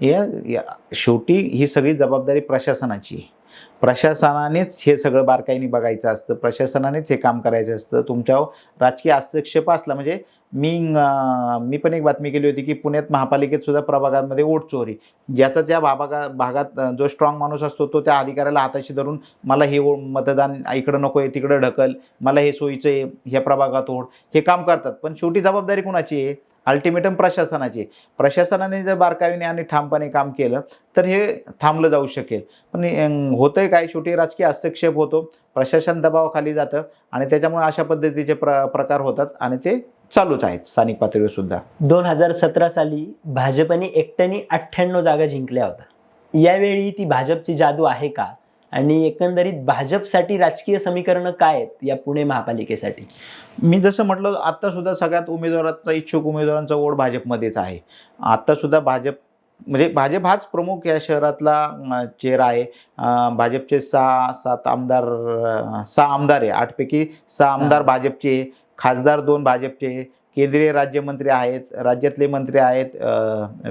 या या- शेवटी ही सगळी जबाबदारी प्रशासनाची आहे. प्रशासनानेच हे सगळं बारकाईने बघायचं असतं. प्रशासनानेच हे काम करायचं असतं. तुमच्यावर राजकीय हस्तक्षेप असला म्हणजे मी मी पण एक बातमी केली होती की पुण्यात महापालिकेत सुद्धा प्रभागांमध्ये ओट चोरी. ज्याचा ज्या भागा भागात जो स्ट्रॉंग माणूस असतो तो त्या अधिकाऱ्याला हाताशी धरून मला हे मतदान इकडं नको आहे तिकडं ढकल. मला हे सोयीचं आहे ह्या प्रभागात ओढ. हे काम करतात. पण शेवटी जबाबदारी कुणाची आहे? अल्टिमेटम प्रशासनाची आहे. प्रशासनाने जर बारकाईने आणि ठामपणे काम केलं तर हे थांबलं जाऊ शकेल. पण होतंय काय शेवटी राजकीय हस्तक्षेप होतो प्रशासन दबावाखाली जातं आणि त्याच्यामुळे अशा पद्धतीचे प्र प्रकार होतात आणि ते चालूच आहेत स्थानिक पातळीवर सुद्धा. दोन हजार सतरा साली भाजपने एकट्याने अठ्ठ्याण्णव जागा जिंकल्या होत्या. यावेळी ती भाजपची जादू आहे का? आणि एकंदरीत भाजपसाठी राजकीय समीकरणं काय आहेत या पुणे महापालिकेसाठी? मी जसं म्हटलं आत्ता सुद्धा सगळ्यात उमेदवाराचा इच्छुक उमेदवारांचा ओढ भाजपमध्येच आहे. आत्ता सुद्धा भाजप म्हणजे भाजप हाच प्रमुख या शहरातला चेहरा आहे. भाजपचे सहा सात आमदार सहा आमदार आहे. आठपैकी सहा आमदार भाजपचे खासदार दोन भाजपचे केंद्रीय राज्यमंत्री आहेत. राज्यातले मंत्री आहेत.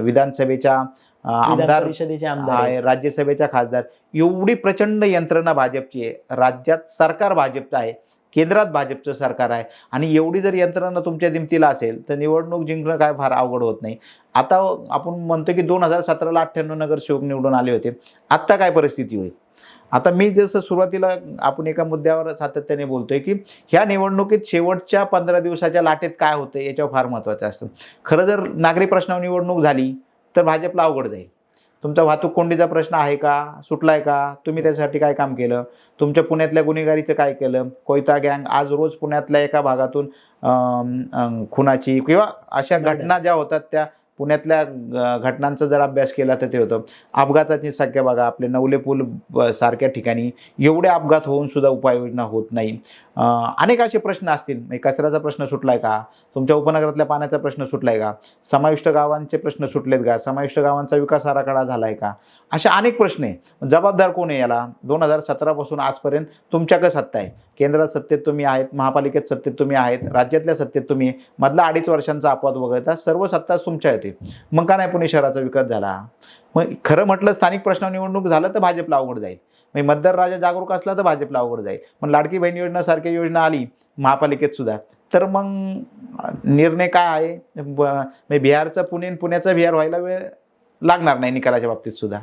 विधानसभेच्या आमदार परिषदेचे आमदार आहेत. आहे. राज्यसभेच्या खासदार. एवढी प्रचंड यंत्रणा भाजपची आहे. राज्यात सरकार भाजपचं आहे. केंद्रात भाजपचं सरकार आहे. आणि एवढी जर यंत्रणा तुमच्या दिमतीला असेल तर निवडणूक जिंकणं काय फार अवघड होत नाही. आता आपण म्हणतो की दोन हजार सतराला अठ्ठ्याण्णव नगरसेवक निवडून आले होते. आत्ता काय परिस्थिती होईल? आता मी जसं सुरुवातीला आपण एका मुद्द्यावर सातत्याने बोलतोय की ह्या निवडणुकीत शेवटच्या पंधरा दिवसाच्या लाटेत काय होतं याच्यावर फार महत्त्वाचं असतं. खरं जर नागरी प्रश्नावर निवडणूक झाली तर भाजपला अवघड जाईल. तुमचा वाहतूक कोंडीचा प्रश्न आहे का? सुटलाय का? तुम्ही त्यासाठी काय काम केलं? तुमच्या पुण्यातल्या गुन्हेगारीचं काय केलं? कोयता गँग आज रोज पुण्यातल्या एका भागातून खुनाची किंवा अशा घटना ज्या होतात त्या पुण्यातल्या घटनांचा जर अभ्यास केला तर ते होतं. अपघाताची संख्या बघा आपले नवले पूल सारख्या ठिकाणी एवढे अपघात होऊन सुद्धा उपाययोजना होत नाही. अनेक असे प्रश्न असतील. म्हणजे कचऱ्याचा प्रश्न सुटलाय का? तुमच्या उपनगरातल्या पाण्याचा प्रश्न सुटलाय का? समाविष्ट गावांचे प्रश्न सुटलेत का? समाविष्ट गावांचा विकास आराखडा झालाय का? अशा अनेक प्रश्न आहे. जबाबदार कोण आहे याला? दोन हजार सतरापासून आजपर्यंत तुमच्याकडे सत्ता आहे. केंद्रात सत्तेत तुम्ही आहेत महापालिकेत सत्तेत तुम्ही आहेत राज्यातल्या सत्तेत तुम्ही मधला अडीच वर्षांचा अपवाद वगळता सर्व सत्ता तुमच्या येते. मग का नाही पुणे शहराचा विकास झाला? मग खरं म्हटलं स्थानिक प्रश्न निवडणूक झालं तर भाजपला अवघड जाईल. म्हणजे मतदार राजा जागरूक असला तर भाजपला अवघड जाईल. पण लाडकी बहीण योजनासारखी योजना आली महापालिकेत सुद्धा. तर मग निर्णय काय आहे? ब- म्हणजे बिहारचा पुणे आणि पुण्याचा बिहार व्हायला वेळ लागणार नाही निकालाच्या बाबतीत सुद्धा.